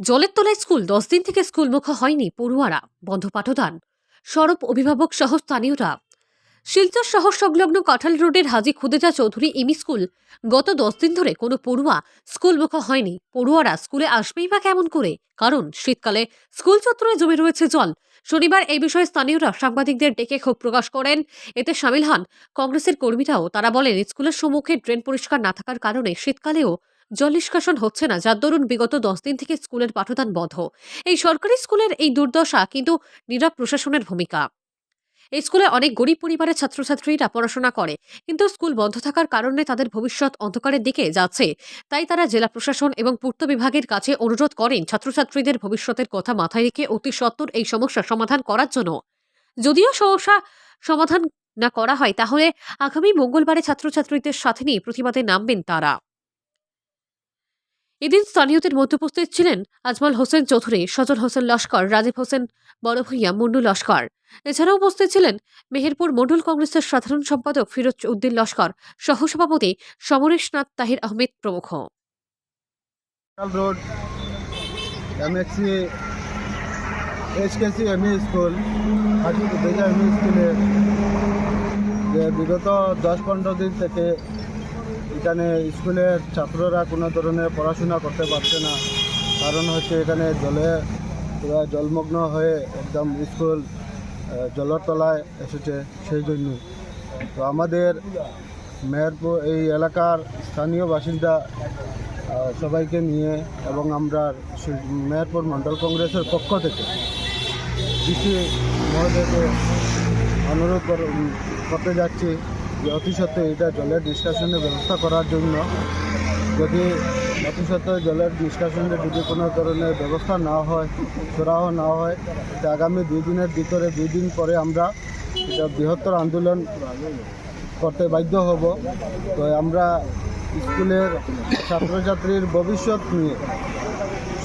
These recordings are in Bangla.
জলের তলায় স্কুল, দশ দিন থেকে স্কুলমুখ হয়নি পড়ুয়ারা। বন্ধ পাঠদান। সরব অভিভাবক সহ স্থানীয়রা। শিলচর শহর সংলগ্ন কাঁঠাল রোডের হাজি খুদেজা চৌধুরী এমি স্কুল, গত দশ দিন ধরে কোনো পড়ুয়া স্কুলমুখ হয়নি। পড়ুয়ারা স্কুলে আসবেই বা কেমন করে? কারণ শীতকালে স্কুল চত্বরে জমে রয়েছে জল। শনিবার এই বিষয়ে স্থানীয়রা সাংবাদিকদের ডেকে ক্ষোভ প্রকাশ করেন। এতে সামিল হন কংগ্রেসের কর্মীরাও। তারা বলেন, স্কুলের সম্মুখে ড্রেন পরিষ্কার না থাকার কারণে শীতকালেও জল নিষ্কাশন হচ্ছে না, যার দরুন বিগত দশ দিন থেকে স্কুলের পাঠদান বন্ধ। এই সরকারি স্কুলের এই দুর্দশা কিন্তু নীরব প্রশাসনের ভূমিকা। এই স্কুলে অনেক গরিব পরিবারের ছাত্রছাত্রীরা পড়াশোনা করে, কিন্তু স্কুল বন্ধ থাকার কারণে তাদের ভবিষ্যৎ অন্ধকারের দিকে যাচ্ছে। তাই তারা জেলা প্রশাসন এবং পূর্ত বিভাগের কাছে অনুরোধ করেন ছাত্রছাত্রীদের ভবিষ্যতের কথা মাথায় রেখে অতি সত্বর এই সমস্যা সমাধান করার জন্য। যদিও সমস্যা সমাধান না করা হয়, তাহলে আগামী মঙ্গলবারে ছাত্রছাত্রীদের সাথে নিয়ে প্রতিবাদে নামবেন তারা। এদিন স্থানীয়দের মধ্যে উপস্থিত ছিলেন আজমল হোসেন চৌধুরী, সজল হোসেন লস্কর, রাজীব হোসেন বড় ভূঁইয়া মুন্ডু লস্কর। এছাড়াও উপস্থিত ছিলেন মেহেরপুর মণ্ডল কংগ্রেসের সাধারণ সম্পাদক ফিরোজ উদ্দিন লস্কর, সহসভাপতি সমরেশনাথ তাহির আহমেদ প্রমুখ। যে বিগত দশ পনেরো দিন থেকে এখানে স্কুলের ছাত্ররা কোনো ধরনের পড়াশোনা করতে পারছে না। কারণ হচ্ছে এখানে জলে পুরো জলমগ্ন হয়ে একদম স্কুল জলের তলায় এসেছে সেই জন্য। তো আমাদের মেহেরপুর এই এলাকার স্থানীয় বাসিন্দা সবাইকে নিয়ে এবং আমরা মেহেরপুর মণ্ডল কংগ্রেসের পক্ষ থেকে ডিসি মহোদয়কে অনুরোধ করতে যাচ্ছি। যে অতি সত্ত্বে এটা জলের নিষ্কাশনের ব্যবস্থা করার জন্য যদি অতি সত্ত্বে জলের নিষ্কাশনের যদি কোনো ধরনের ব্যবস্থা না হয়, সরাহ না হয় আগামী দুই দিনের ভিতরে, দুই দিন পরে আমরা এটা বৃহত্তর আন্দোলন করতে বাধ্য হব। তো আমরা স্কুলের ছাত্রছাত্রীর ভবিষ্যৎ নিয়ে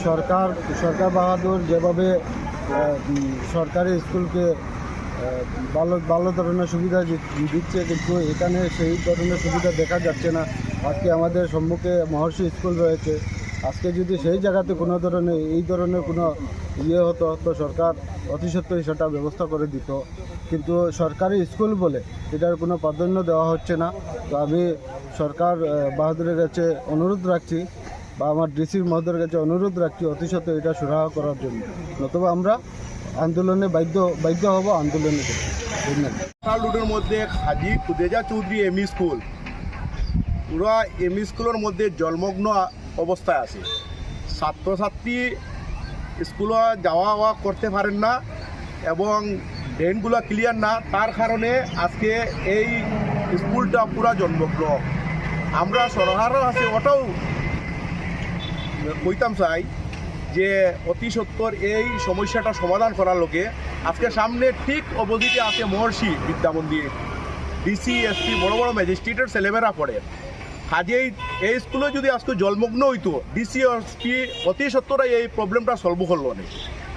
সরকার সরকার বাহাদুর যেভাবে সরকারি স্কুলকে ভালো ভালো ধরনের সুবিধা দিচ্ছে, কিন্তু এখানে সেই ধরনের সুবিধা দেখা যাচ্ছে না। আজকে আমাদের সম্মুখে মহর্ষি স্কুল রয়েছে। আজকে যদি সেই জায়গাতে কোনো ধরনের, এই ধরনের কোনো ইয়ে হতো, তো সরকার অতি সত্ত্বই সেটা ব্যবস্থা করে দিত। কিন্তু সরকারি স্কুল বলে এটার কোনো প্রাধান্য দেওয়া হচ্ছে না। তো আমি সরকার বাহাদুরের কাছে অনুরোধ রাখছি, বা আমার ডিসির মহোদয়ের কাছে অনুরোধ রাখছি অতি সত্ত্বই এটা সুরাহ করার জন্য। নতুবা আমরা আন্দোলনে বাধ্য বাধ্য হব আন্দোলনে। রোডের মধ্যে হাজি খুদেজা চৌধুরী এমই স্কুল। পুরো এমই স্কুলের মধ্যে জলমগ্ন অবস্থায় আছে। ছাত্রছাত্রী স্কুলে যাওয়া আওয়া করতে পারেন না এবং ড্রেনগুলো ক্লিয়ার না, তার কারণে আজকে এই স্কুলটা পুরা জন্মগ্ন আমরা সরকারের আছে, ওটাও কইতাম চাই। যে অতি সত্তর এই সমস্যাটা সমাধান করার লোকে আজকে সামনে ঠিক অবধিতে আছে মহর্ষি বিদ্যা মন্দির ডিসি এসপি বড় বড় ম্যাজিস্ট্রেটের ছেলেমেয়েরা পড়ে। কাজেই এই স্কুলে যদি আজকে জলমগ্ন হইতো ডিসি এসপি অতি সত্তরে এই প্রবলেমটা সলভ করল না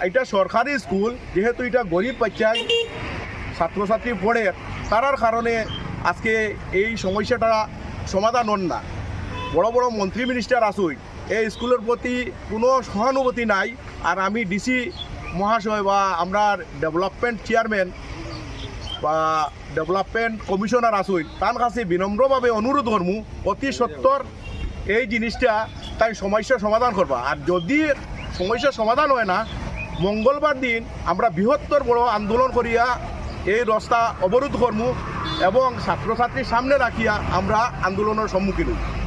এটা সরকারি স্কুল, যেহেতু এটা গরিব বাচ্চায় ছাত্রছাত্রী পড়ে, তারার কারণে আজকে এই সমস্যাটা সমাধান হন না। বড় বড় মন্ত্রী মিনিস্টার আসুই এই স্কুলের প্রতি কোনো সহানুভূতি নাই। আর আমি ডিসি মহাশয় বা আমরা ডেভেলপমেন্ট চেয়ারম্যান বা ডেভেলপমেন্ট কমিশনার আসুই তার কাছে বিনম্রভাবে অনুরোধ করমু, অতি সত্তর এই জিনিসটা তাই সমস্যার সমাধান করবা। আর যদি সমস্যার সমাধান হয় না, মঙ্গলবার দিন আমরা বৃহত্তর বড় আন্দোলন করিয়া এই রাস্তা অবরোধ করমু এবং ছাত্রছাত্রীর সামনে রাখিয়া আমরা আন্দোলনের সম্মুখীন হই।